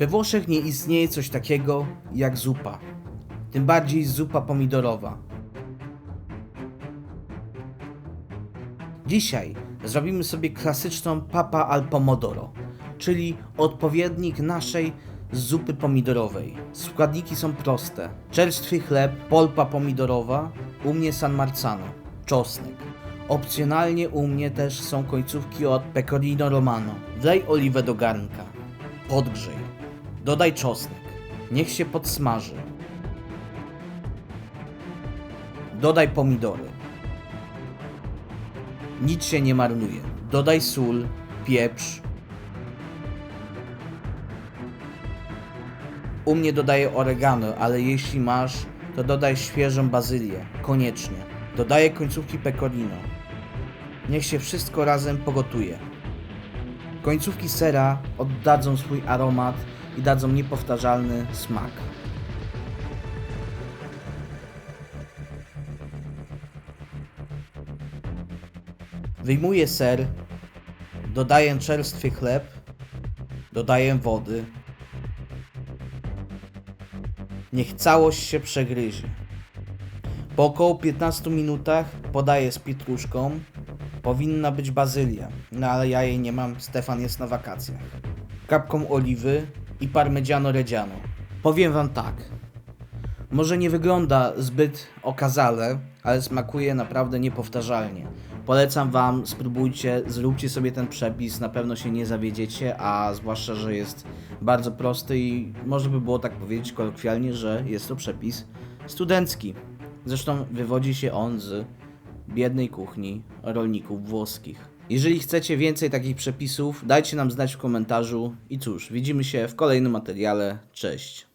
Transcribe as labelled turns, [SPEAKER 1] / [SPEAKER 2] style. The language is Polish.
[SPEAKER 1] We Włoszech nie istnieje coś takiego jak zupa. Tym bardziej zupa pomidorowa. Dzisiaj zrobimy sobie klasyczną papa al pomodoro, czyli odpowiednik naszej zupy pomidorowej. Składniki są proste. Czerstwy chleb, polpa pomidorowa, u mnie San Marzano, czosnek. Opcjonalnie u mnie też są końcówki od pecorino romano. Wlej oliwę do garnka. Podgrzej. Dodaj czosnek. Niech się podsmaży. Dodaj pomidory. Nic się nie marnuje. Dodaj sól, pieprz. U mnie dodaję oregano, ale jeśli masz, to dodaj świeżą bazylię. Koniecznie. Dodaję końcówki pecorino. Niech się wszystko razem pogotuje. Końcówki sera oddadzą swój aromat i dadzą niepowtarzalny smak. Wyjmuję ser, dodaję czerstwy chleb, dodaję wody. Niech całość się przegryzie. Po około 15 minutach podaję z pietruszką. Powinna być bazylia, no ale ja jej nie mam, Stefan jest na wakacjach. Kapką oliwy i parmigiano reggiano. Powiem wam tak. Może nie wygląda zbyt okazale, ale smakuje naprawdę niepowtarzalnie. Polecam wam, spróbujcie, zróbcie sobie ten przepis, na pewno się nie zawiedziecie, a zwłaszcza, że jest bardzo prosty i może by było tak powiedzieć kolokwialnie, że jest to przepis studencki. Zresztą wywodzi się on z biednej kuchni rolników włoskich. Jeżeli chcecie więcej takich przepisów, dajcie nam znać w komentarzu i cóż, widzimy się w kolejnym materiale. Cześć!